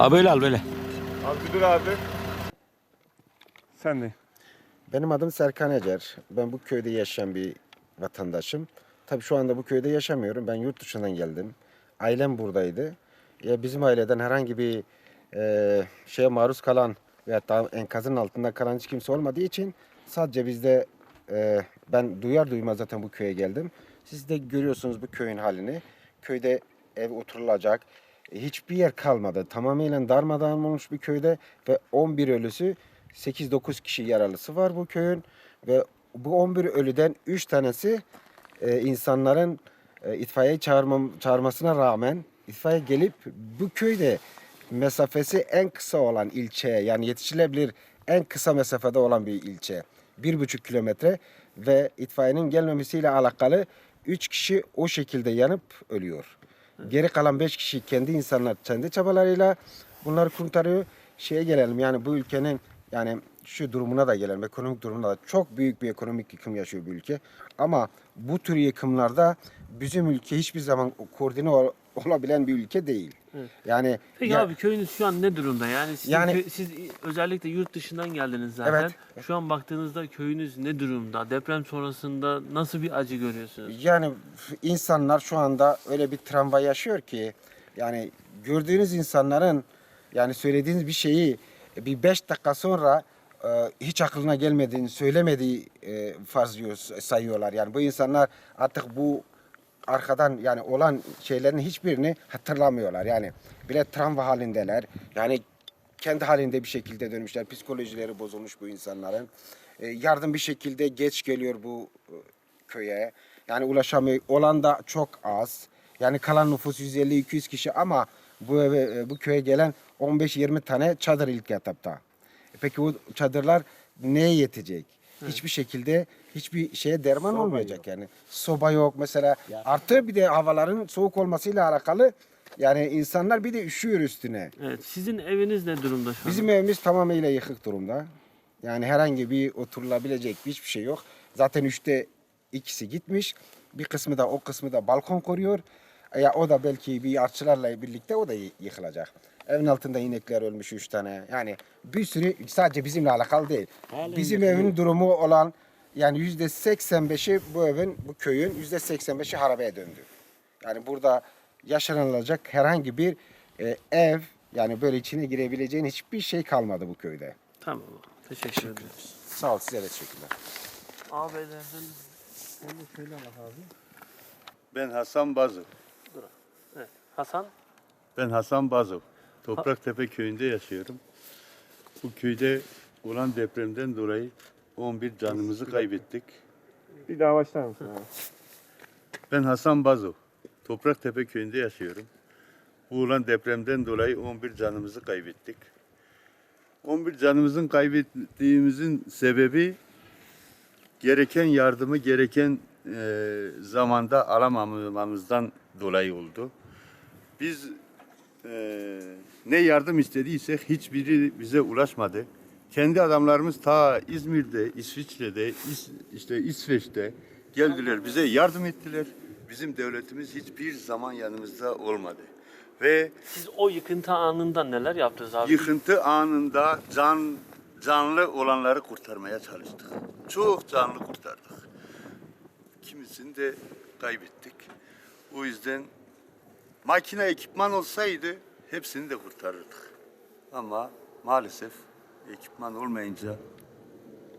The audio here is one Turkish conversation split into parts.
Abi böyle al böyle. Abi dur abi. Sen de. Benim adım Serkan Ecer. Ben bu köyde yaşayan bir vatandaşım. Tabii şu anda bu köyde yaşamıyorum. Ben yurt dışından geldim. Ailem buradaydı. Ya bizim aileden herhangi bir e, şeye maruz kalan veya da enkazın altında kalan hiç kimse olmadığı için sadece bizde e, ben duyar duymaz zaten bu köye geldim. Siz de görüyorsunuz bu köyün halini. Köyde ev oturulacak hiçbir yer kalmadı. Tamamıyla darmadağın olmuş bir köyde ve 11 ölüsü 8-9 kişi yaralısı var bu köyün ve bu 11 ölüden 3 tanesi e, insanların e, itfaiye çağırmam, çağırmasına rağmen itfaiye gelip bu köyde mesafesi en kısa olan ilçeye yani yetişilebilir en kısa mesafede olan bir ilçe. Bir buçuk kilometre ve itfaiyenin gelmemesiyle alakalı 3 kişi o şekilde yanıp ölüyor. Geri kalan 5 kişi kendi insanlar kendi çabalarıyla bunları kurtarıyor. Şeye gelelim yani bu ülkenin yani şu durumuna da gelelim ekonomik durumuna da çok büyük bir ekonomik yıkım yaşıyor bu ülke. Ama bu tür yıkımlarda bizim ülke hiçbir zaman koordine olabilen bir ülke değil. Evet. Yani Peki ya- abi köyünüz şu an ne durumda? Yani, sizin Yani- siz özellikle yurt dışından geldiniz zaten. Evet. Şu an baktığınızda köyünüz ne durumda? Deprem sonrasında nasıl bir acı görüyorsunuz? Yani insanlar şu anda öyle bir travma yaşıyor ki yani gördüğünüz insanların yani söylediğiniz bir şeyi bir beş dakika sonra e, hiç aklına gelmediğini söylemediği e, farzlıyor, sayıyorlar. Yani bu insanlar artık bu arkadan yani olan şeylerin hiçbirini hatırlamıyorlar. Yani bile travma halindeler. Yani kendi halinde bir şekilde dönmüşler. Psikolojileri bozulmuş bu insanların. E, yardım bir şekilde geç geliyor bu e, köye. Yani ulaşamıyor. Olan da çok az. Yani kalan nüfus 150-200 kişi ama bu eve, e, bu köye gelen 15-20 tane çadır ilk etapta. E, Peki bu çadırlar neye yetecek? Hiçbir şekilde hiçbir şeye derman olmayacak yani. Soba yok mesela. Artı bir de havaların soğuk olmasıyla alakalı yani insanlar bir de üşüyor üstüne. Evet, sizin eviniz ne durumda şu an? Bizim evimiz tamamıyla yıkık durumda. Yani herhangi bir oturulabilecek hiçbir şey yok. Zaten üçte ikisi gitmiş. Bir kısmı da o kısmı da balkon koruyor. Ya o da belki bir artçılarla birlikte o da yıkılacak. Evin altında inekler ölmüş üç tane. Yani bir sürü sadece bizimle alakalı değil. Bizim evin durumu olan yani yüzde 85'i bu evin, bu köyün yüzde 85'i harabeye döndü. Yani burada yaşanılacak herhangi bir e, ev yani böyle içine girebileceğin hiçbir şey kalmadı bu köyde. Tamam. Teşekkür ederiz. Sağ ol size de teşekkürler. Ağabeylerden sen de söyle bak abi. Ben Hasan Bazı. Hasan. Ben Hasan Bazı. Topraktepe köyünde yaşıyorum. Bu köyde olan depremden dolayı 11 canımızı kaybettik. Bir daha başlar mısın abi? Ben Hasan Bazo. Topraktepe köyünde yaşıyorum. Bu olan depremden dolayı 11 canımızı kaybettik. 11 canımızın kaybettiğimizin sebebi gereken yardımı gereken e, zamanda alamamamızdan dolayı oldu. Biz e, ne yardım istediysek hiçbiri bize ulaşmadı. Kendi adamlarımız ta İzmir'de, İsviçre'de, İs- işte İsveç'te geldiler bize yardım ettiler. Bizim devletimiz hiçbir zaman yanımızda olmadı. Ve Siz o yıkıntı anında neler yaptınız abi? yıkıntı anında can canlı olanları kurtarmaya çalıştık. Çok canlı kurtardık. Kimisini de kaybettik. O yüzden makine ekipman olsaydı hepsini de kurtarırdık. Ama maalesef ekipman olmayınca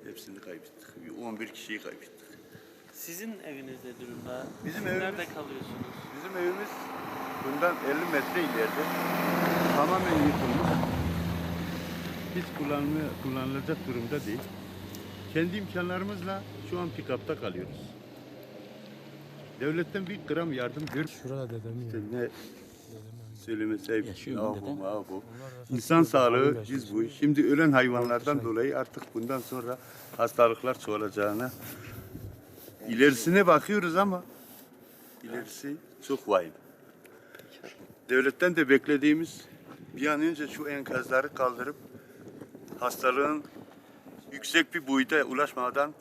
hepsini kaybettik. 11 kişiyi kaybettik. Sizin eviniz ne durumda? Bizim Siz evimiz- nerede kalıyorsunuz? Bizim evimiz bundan 50 metre ileride. Tamamen yıkılmış. Hiç kullanmaya, kullanılacak durumda değil. Kendi imkanlarımızla şu an pick-up'ta kalıyoruz. Devletten bir gram yardım gör. Şurada dedem İşte ne söylemesi ayıp. Yahu. İnsan sağlığı biz bu. Şimdi ölen hayvanlardan dolayı artık bundan sonra hastalıklar çoğalacağına ilerisine bakıyoruz ama ilerisi çok vahim. Devletten de beklediğimiz bir an önce şu enkazları kaldırıp hastalığın yüksek bir boyuta ulaşmadan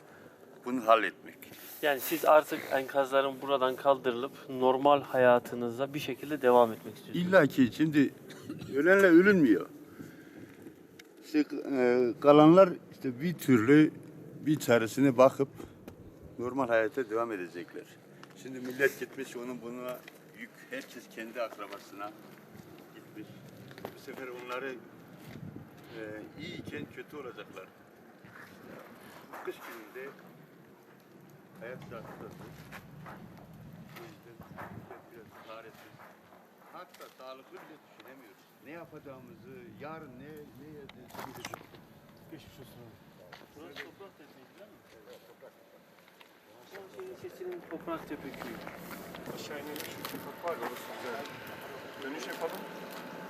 bunu halletmek. Yani siz artık enkazların buradan kaldırılıp normal hayatınıza bir şekilde devam etmek istiyorsunuz. İlla ki şimdi ölenle ölünmüyor. İşte e, kalanlar işte bir türlü bir çaresine bakıp normal hayata devam edecekler. Şimdi millet gitmiş onun bununla yük herkes kendi akrabasına gitmiş. Bu sefer onları e, iyiyken kötü olacaklar. Bu Kış gününde hayat şartları o yüzden millet biraz çaresiz. Hatta sağlıklı bile düşünemiyoruz. Ne yapacağımızı, yarın ne ne yiyeceğiz? Burası Toprak Tepe'ydi değil mi? Evet, Toprak Tepe. Şehir ilçesinin Toprak Tepe köyü. Aşağı inelim şu sokak var ya orası güzel. Dönüş yapalım.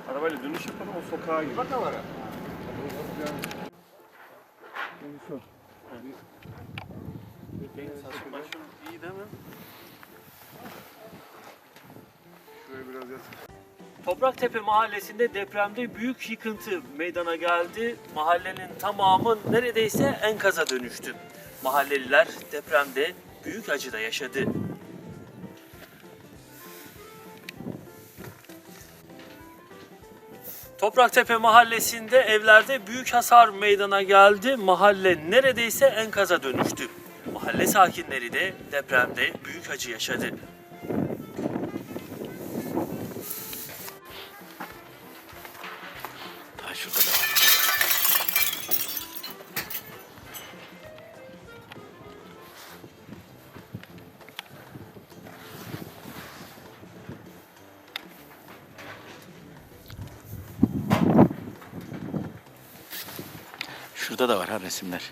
Arabayla dönüş yapalım o sokağa gidelim. Bak var Saçım. Topraktepe mahallesinde depremde büyük yıkıntı meydana geldi. Mahallenin tamamı neredeyse enkaza dönüştü. Mahalleliler depremde büyük acıda yaşadı. Topraktepe mahallesinde evlerde büyük hasar meydana geldi. Mahalle neredeyse enkaza dönüştü. Mahalle sakinleri de depremde büyük acı yaşadı. Şurada da var. Şurada da var ha resimler.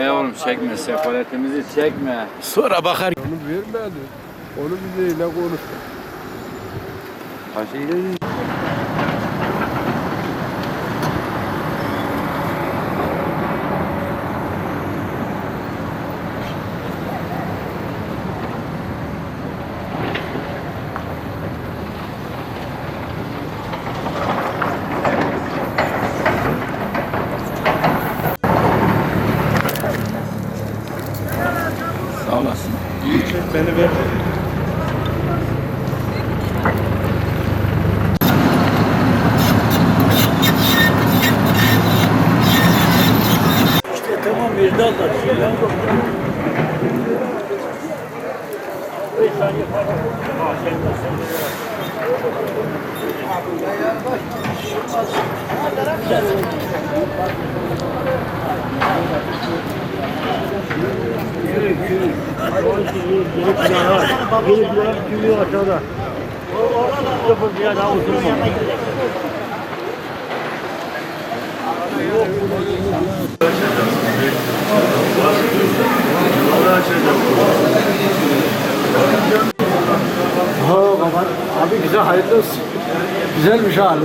yavrum çekme sefaletimizi çekme. Sonra bakar. Onu vermedi. Onu bizimle konuştu. alamazsın. Çek beni ver. İşte tamam Mirdat açıyor ya. Thank you. Sağ olasın. Ha baba. Abi güzel hayırlı olsun. Güzelmiş hali.